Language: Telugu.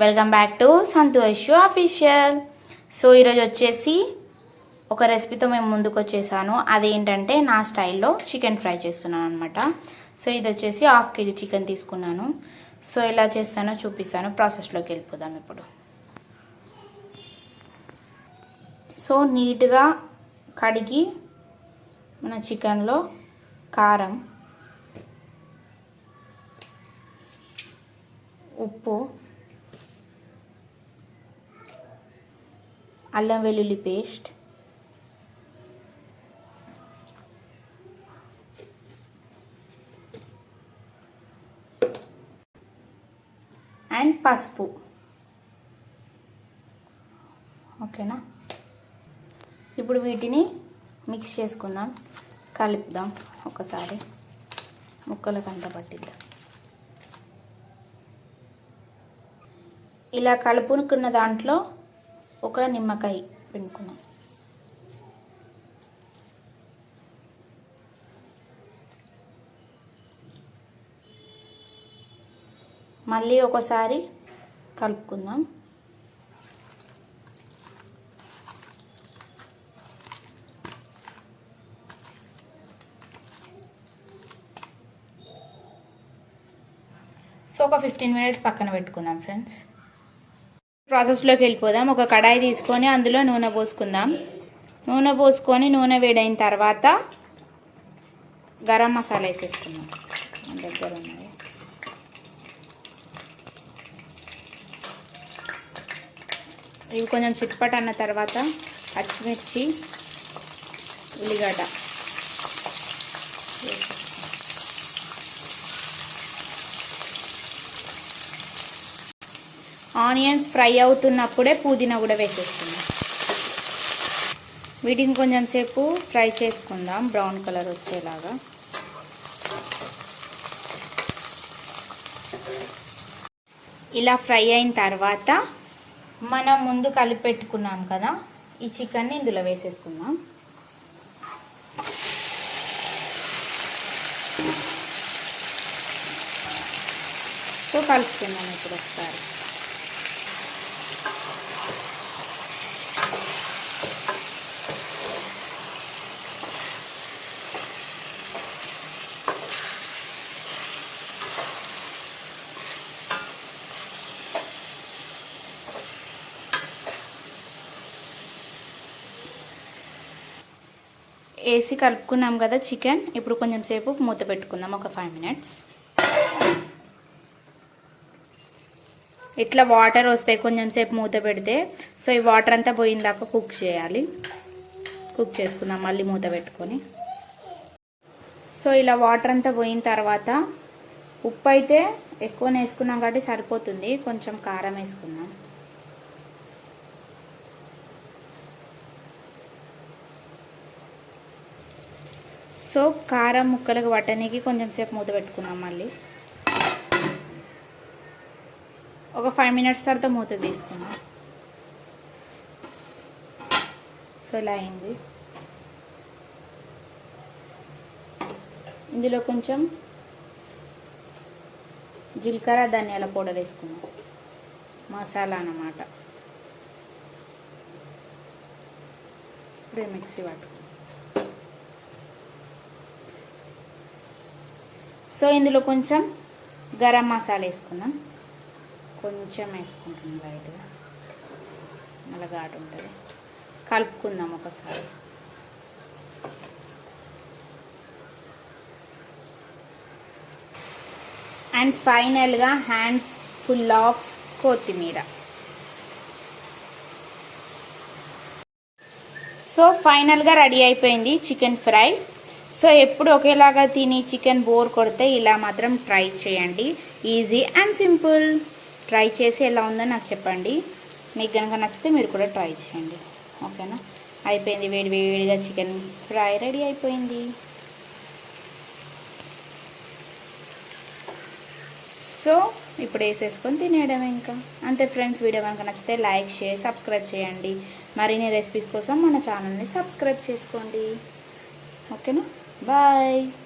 Welcome back to Santosh official so ఈరోజు వచ్చేసి ఒక రెసిపీతో మేము ముందుకు వచ్చేసాను. అదేంటంటే నా స్టైల్లో చికెన్ ఫ్రై చేస్తున్నాను అనమాట సో ఇది వచ్చేసి హాఫ్ కేజీ చికెన్ తీసుకున్నాను. సో ఎలా చేస్తానో చూపిస్తాను. ప్రాసెస్లోకి వెళ్ళిపోదాం ఇప్పుడు. సో నీట్గా కడిగి మన చికెన్లో కారం ఉప్పు అల్లం వెల్లుల్లి పేస్ట్. అండ్ పసుపు. ఓకేనా? ఇప్పుడు వీటిని మిక్స్ చేసుకుందాం. కలుపుదాం ఒకసారి. ముక్కలకు అంత పట్టిద్దాం. ఇలా కలుపుకున్న దాంట్లో ఒక నిమ్మకాయ పిండుకున్నాం. మళ్ళీ ఒకసారి కలుపుకుందాం. సో ఒక ఫిఫ్టీన్ మినిట్స్ పక్కన పెట్టుకుందాం ఫ్రెండ్స్. ప్రాసెస్లోకి వెళ్ళిపోదాం. ఒక కడాయి తీసుకొని అందులో నూనె పోసుకుందాం. నూనె పోసుకొని నూనె వేడైన తర్వాత గరం మసాలా వేసేసుకుందాం. మన దగ్గర ఉన్నది. ఇవి కొంచెం చిట్పట్ అన్న తర్వాత పచ్చిమిర్చి ఉల్లిగడ్డ ఆనియన్స్ ఫ్రై అవుతున్నప్పుడే పుదీనా కూడా వేసేసుకుందాం. వీటిని కొంచెం సేపు ఫ్రై చేసుకుందాం. బ్రౌన్ కలర్ వచ్చేలాగా. ఇలా ఫ్రై అయిన తర్వాత మనం ముందు కలిపి పెట్టుకున్నాం కదా ఈ చికెన్ని ఇందులో వేసేసుకుందాం. సో కలుపుకుందాం ఇప్పుడు ఒకసారి. వేసి కలుపుకున్నాం కదా చికెన్. ఇప్పుడు కొంచెం సేపు మూత పెట్టుకుందాం ఒక ఫైవ్ మినిట్స్ ఇట్లా వాటర్ వస్తాయి కొంచెం సేపు మూత పెడితే సో ఈ వాటర్ అంతా పోయిందాక కుక్ చేయాలి. కుక్ చేసుకుందాం మళ్ళీ మూత పెట్టుకొని. సో ఇలా వాటర్ అంతా పోయిన తర్వాత ఉప్పు అయితే ఎక్కువ వేసుకున్నాం కాబట్టి సరిపోతుంది. కొంచెం కారం వేసుకుందాం. సో కారం ముక్కలకు పట్టడానికి కొంచెం సేపు మూత పెట్టుకున్నాం మళ్ళీ. ఒక ఫైవ్ మినిట్స్ తర్వాత మూత తీసుకున్నాం. సో ఇలా అయింది. ఇందులో కొంచెం జీలకర్ర ధనియాల పౌడర్ వేసుకున్నాం. మసాలా అన్నమాట. ఇప్పుడు మిక్సీ పట్టుకున్నాం. సో ఇందులో కొంచెం గరం మసాలా వేసుకుందాం. కొంచెం వేసుకుంటున్నాం లైట్గా. మళ్ళీ ఘాటు ఉంటుంది. కలుపుకుందాం ఒకసారి. అండ్ ఫైనల్గా హ్యాండ్ ఫుల్ ఆఫ్ కొత్తిమీర. సో ఫైనల్గా రెడీ అయిపోయింది చికెన్ ఫ్రై. సో ఎప్పుడు ఒకేలాగా తిని చికెన్ బోర్ కొడితే ఇలా మాత్రం ట్రై చేయండి. ఈజీ అండ్ సింపుల్ ట్రై చేసి ఎలా ఉందో నాకు చెప్పండి. మీకు కనుక నచ్చితే మీరు కూడా ట్రై చేయండి. ఓకేనా? అయిపోయింది వేడి వేడిగా చికెన్ ఫ్రై రెడీ అయిపోయింది. సో ఇప్పుడు వేసేసుకొని తినేయడం ఇంకా. అంతే ఫ్రెండ్స్ వీడియో కనుక నచ్చితే లైక్ షేర్ సబ్స్క్రైబ్ చేయండి. మరిన్ని రెసిపీస్ కోసం మన ఛానల్ని సబ్స్క్రైబ్ చేసుకోండి. ఓకేనా? Bye.